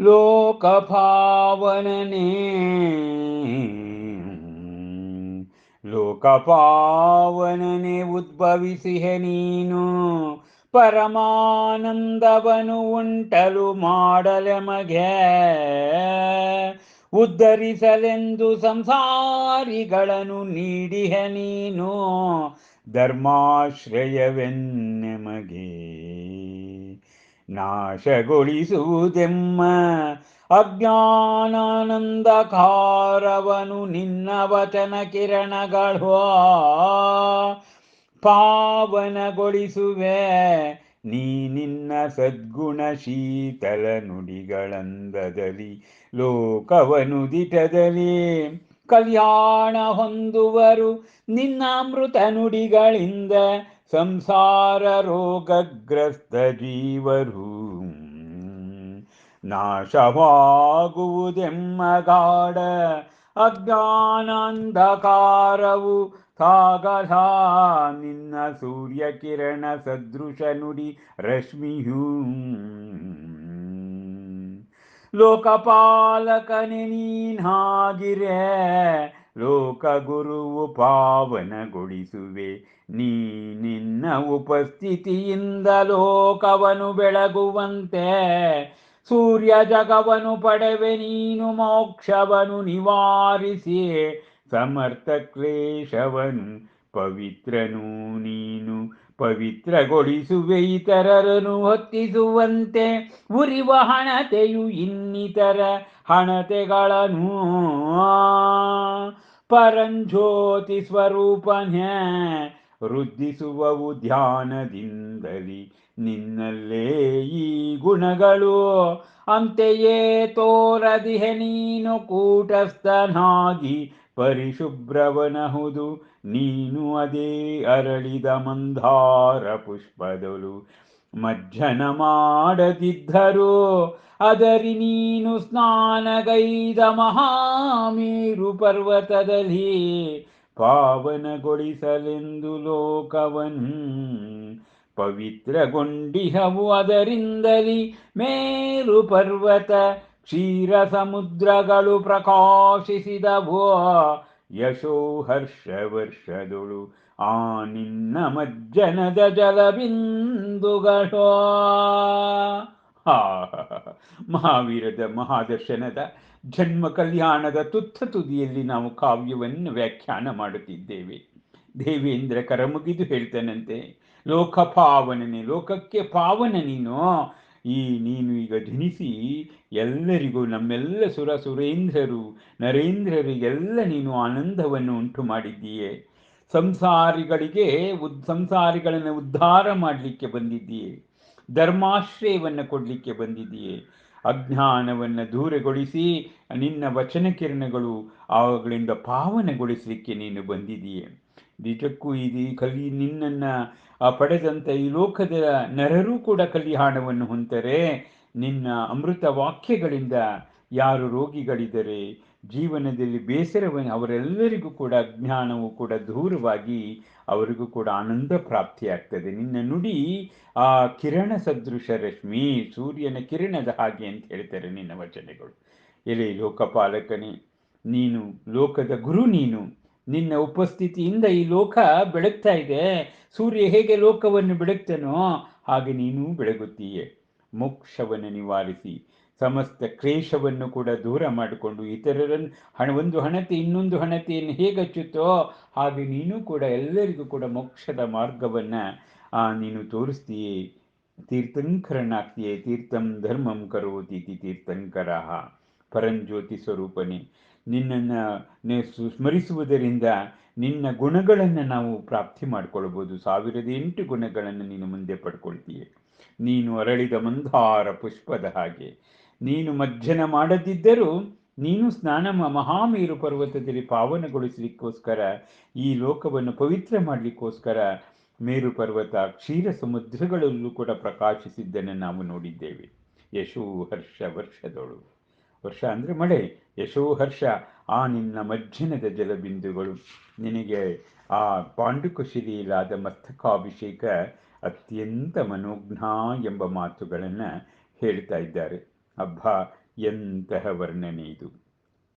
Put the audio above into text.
ಲೋಕಪಾವನನೇ ಲೋಕಪಾವನನೆ ಉದ್ಭವಿಸಿಹೆ ನೀನು. ಪರಮಾನಂದವನು ಉಂಟಲು ಮಾಡಲೆಮಗೆ. ಉದ್ಧರಿಸಲೆಂದು ಸಂಸಾರಿಗಳನ್ನು ನೀಡಿಹ ನೀನು. ಧರ್ಮಾಶ್ರಯವೆನ್ನೆಮಗೆ. ನಾಶಗೊಳಿಸುವುದೆಮ್ಮ? ಅಜ್ಞಾನಾನಂದಕಾರವನು ನಿನ್ನ ವಚನ ಕಿರಣಗಳು? ಪಾವನಗೊಳಿಸುವೆ, ನೀ ನಿನ್ನ ಸದ್ಗುಣ ಶೀತಲ ನುಡಿಗಳಂದದಲ್ಲಿ, ಲೋಕವನು ದಿಟದಲ್ಲಿ. ಕಲ್ಯಾಣ ಹೊಂದುವರು ನಿನ್ನ ಅಮೃತ ನುಡಿಗಳಿಂದ ಸಂಸಾರ ರೋಗಗ್ರಸ್ತ ಜೀವರು ನಾಶವಾಗುವುದೆಮ್ಮಗಾಡ ಅಜ್ಞಾನಂದಕಾರವು ಸಾಗಲ. ನಿನ್ನ ಸೂರ್ಯಕಿರಣ ಸದೃಶ ನುಡಿ ರಶ್ಮಿಯೂ. ಲೋಕಪಾಲಕನೆ ನೀನಾಗಿರೆ, ಲೋಕಗುರುವು ಪಾವನಗೊಳಿಸುವೆ. ನೀ ನಿನ್ನ ಉಪಸ್ಥಿತಿಯಿಂದ ಲೋಕವನು ಬೆಳಗುವಂತೆ. ಸೂರ್ಯ ಜಗವನು ಪಡೆವೆ ನೀನು ಮೋಕ್ಷವನು ನಿವಾರಿಸಿ. ಸಮರ್ಥ ಕ್ಲೇಶವನು ಪವಿತ್ರನು ನೀನು ಪವಿತ್ರಗೊಳಿಸುವೆ ಇತರರನ್ನು ಹೊತ್ತಿಸುವಂತೆ. ಉರಿವ ಹಣತೆಯು ಇನ್ನಿತರ ಹಣತೆಗಳನ್ನು ಪರಂಜ್ಯೋತಿ ಸ್ವರೂಪನೇ ವೃದ್ಧಿಸುವವು ಧ್ಯಾನದಿಂದಲಿ ನಿನ್ನಲ್ಲೇ ಈ ಗುಣಗಳು. ಅಂತೆಯೇ ತೋರದಿಹೆ ನೀನು ಕೂಟಸ್ಥನಾಗಿ ಪರಿಶುಭ್ರವನಹುದು. ನೀನು ಅದೇ ಅರಳಿದ ಮಂದಾರ ಪುಷ್ಪದಳು ಮಜ್ಜನ ಮಾಡದಿದ್ದರೂ ಅದರಿ ನೀನು ಸ್ನಾನಗೈದ ಮಹಾಮೀರು ಪರ್ವತದಲ್ಲಿ ಪಾವನಗೊಳಿಸಲೆಂದು ಲೋಕವನ್ ಪವಿತ್ರಗೊಂಡಿಹವು ಅದರಿಂದಲಿ ಮೇರು ಪರ್ವತ ಕ್ಷೀರ ಸಮುದ್ರಗಳು ಪ್ರಕಾಶಿಸಿದವು. ಯಶೋ ಹರ್ಷ ವರ್ಷದೊಳು ಆ ನಿನ್ನ ಮಜ್ಜನದ ಜಲಬಿಂದುಗಳೋ. ಹಾ. ಮಹಾವೀರದ ಮಹಾದರ್ಶನದ ಜನ್ಮ ಕಲ್ಯಾಣದ ತುತ್ತ ತುದಿಯಲ್ಲಿ ನಾವು ಕಾವ್ಯವನ್ನು ವ್ಯಾಖ್ಯಾನ ಮಾಡುತ್ತಿದ್ದೇವೆ. ದೇವೇಂದ್ರ ಕರಮುಗಿದು ಹೇಳ್ತಾನಂತೆ, ಲೋಕ ಪಾವನನೆ, ಲೋಕಕ್ಕೆ ಪಾವನ ನೀನು. ಈ ನೀನು ಈಗ ಜನಿಸಿ ಎಲ್ಲರಿಗೂ ನಮ್ಮೆಲ್ಲ ಸುರ ಸುರೇಂದ್ರರು ನರೇಂದ್ರರಿಗೆಲ್ಲ ನೀನು ಆನಂದವನ್ನು ಉಂಟು ಮಾಡಿದ್ದೀಯೆ. ಸಂಸಾರಿಗಳಿಗೆ ಉದ್, ಸಂಸಾರಿಗಳನ್ನು ಉದ್ಧಾರ ಮಾಡಲಿಕ್ಕೆ ಬಂದಿದ್ದೀಯೆ. ಧರ್ಮಾಶ್ರಯವನ್ನು ಕೊಡಲಿಕ್ಕೆ ಬಂದಿದ್ದೀಯೆ. ಅಜ್ಞಾನವನ್ನು ದೂರಗೊಳಿಸಿ, ನಿನ್ನ ವಚನ ಕಿರಣಗಳು ಅವುಗಳಿಂದ ಪಾವನಗೊಳಿಸಲಿಕ್ಕೆ ನೀನು ಬಂದಿದೆಯೇ ನಿಜಕ್ಕೂ ಇದು ಕಲಿ, ನಿನ್ನನ್ನು ಪಡೆದಂಥ ಈ ಲೋಕದ ನರರೂ ಕೂಡ ಕಲ್ಯಾಣವನ್ನು ಹೊಂದರೆ ನಿನ್ನ ಅಮೃತ ವಾಕ್ಯಗಳಿಂದ ಯಾರು ರೋಗಿಗಳಿದ್ದಾರೆ ಜೀವನದಲ್ಲಿ ಬೇಸರವನ್ನು ಅವರೆಲ್ಲರಿಗೂ ಕೂಡ, ಜ್ಞಾನವು ಕೂಡ ದೂರವಾಗಿ ಅವರಿಗೂ ಕೂಡ ಆನಂದ ಪ್ರಾಪ್ತಿಯಾಗ್ತದೆ. ನಿನ್ನ ನುಡಿ ಆ ಕಿರಣ ಸದೃಶ ರಶ್ಮಿ, ಸೂರ್ಯನ ಕಿರಣದ ಹಾಗೆ ಅಂತ ಹೇಳ್ತಾರೆ ನಿನ್ನ ವಚನಗಳು. ಎಲೆ ಲೋಕಪಾಲಕನೇ, ನೀನು ಲೋಕದ ಗುರು ನೀನು. ನಿನ್ನ ಉಪಸ್ಥಿತಿಯಿಂದ ಈ ಲೋಕ ಬೆಳಗ್ತಾ ಇದೆ. ಸೂರ್ಯ ಹೇಗೆ ಲೋಕವನ್ನು ಬೆಳಗ್ತಾನೋ ಹಾಗೆ ನೀನು ಬೆಳಗುತ್ತೀಯೆ. ಮೋಕ್ಷವನ್ನು ನಿವಾರಿಸಿ. ಸಮಸ್ತ ಕ್ಲೇಶವನ್ನು ಕೂಡ ದೂರ ಮಾಡಿಕೊಂಡು ಇತರರನ್ನು ಹಣ, ಒಂದು ಹಣತೆ, ಇನ್ನೊಂದು ಹಣತೆಯನ್ನು ಹೇಗೆ ಹಚ್ಚುತ್ತೋ ಹಾಗೆ ನೀನು ಕೂಡ ಎಲ್ಲರಿಗೂ ಕೂಡ ಮೋಕ್ಷದ ಮಾರ್ಗವನ್ನು ನೀನು ತೋರಿಸ್ತೀಯೇ. ತೀರ್ಥಂಕರನಾಗ್ತೀಯೇ. ತೀರ್ಥಂ ಧರ್ಮಂ ಕರೋತೀತಿ ತೀರ್ಥಂಕರ. ಪರಂಜ್ಯೋತಿ ಸ್ವರೂಪನೇ. ನಿನ್ನನ್ನು ಸ್ಮರಿಸುವುದರಿಂದ ನಿನ್ನ ಗುಣಗಳನ್ನು ನಾವು ಪ್ರಾಪ್ತಿ ಮಾಡಿಕೊಳ್ಬೋದು. ಸಾವಿರದ ಎಂಟು ಗುಣಗಳನ್ನು ನೀನು ಮುಂದೆ ಪಡ್ಕೊಳ್ತೀಯ. ನೀನು ಅರಳಿದ ಮಂದಾರ ಪುಷ್ಪದ ಹಾಗೆ. ನೀನು ಮಜ್ಜನ ಮಾಡದಿದ್ದರೂ ನೀನು ಸ್ನಾನ ಮಹಾಮೇರು ಪರ್ವತದಲ್ಲಿ ಪಾವನಗೊಳಿಸಲಿಕ್ಕೋಸ್ಕರ, ಈ ಲೋಕವನ್ನು ಪವಿತ್ರ ಮಾಡಲಿಕ್ಕೋಸ್ಕರ ಮೇರು ಪರ್ವತ, ಕ್ಷೀರ ಸಮುದ್ರಗಳಲ್ಲೂ ಕೂಡ ಪ್ರಕಾಶಿಸಿದ್ದನ್ನು ನಾವು ನೋಡಿದ್ದೇವೆ. ಯಶೋ ಹರ್ಷ ವರ್ಷದೊಳು. ವರ್ಷ ಅಂದರೆ ಮಳೆ. ಯಶೋ ಹರ್ಷ, ಆ ನಿನ್ನ ಮಜ್ಜನದ ಜಲಬಿಂದುಗಳು. ನಿನಗೆ ಆ ಪಾಂಡುಕುಶಿಲಿಯಲಾದ ಮಸ್ತಕಾಭಿಷೇಕ ಅತ್ಯಂತ ಮನೋಜ್ಞ ಎಂಬ ಮಾತುಗಳನ್ನು ಹೇಳ್ತಾ ಇದ್ದಾರೆ. अभा यन्तः वर्णनेतु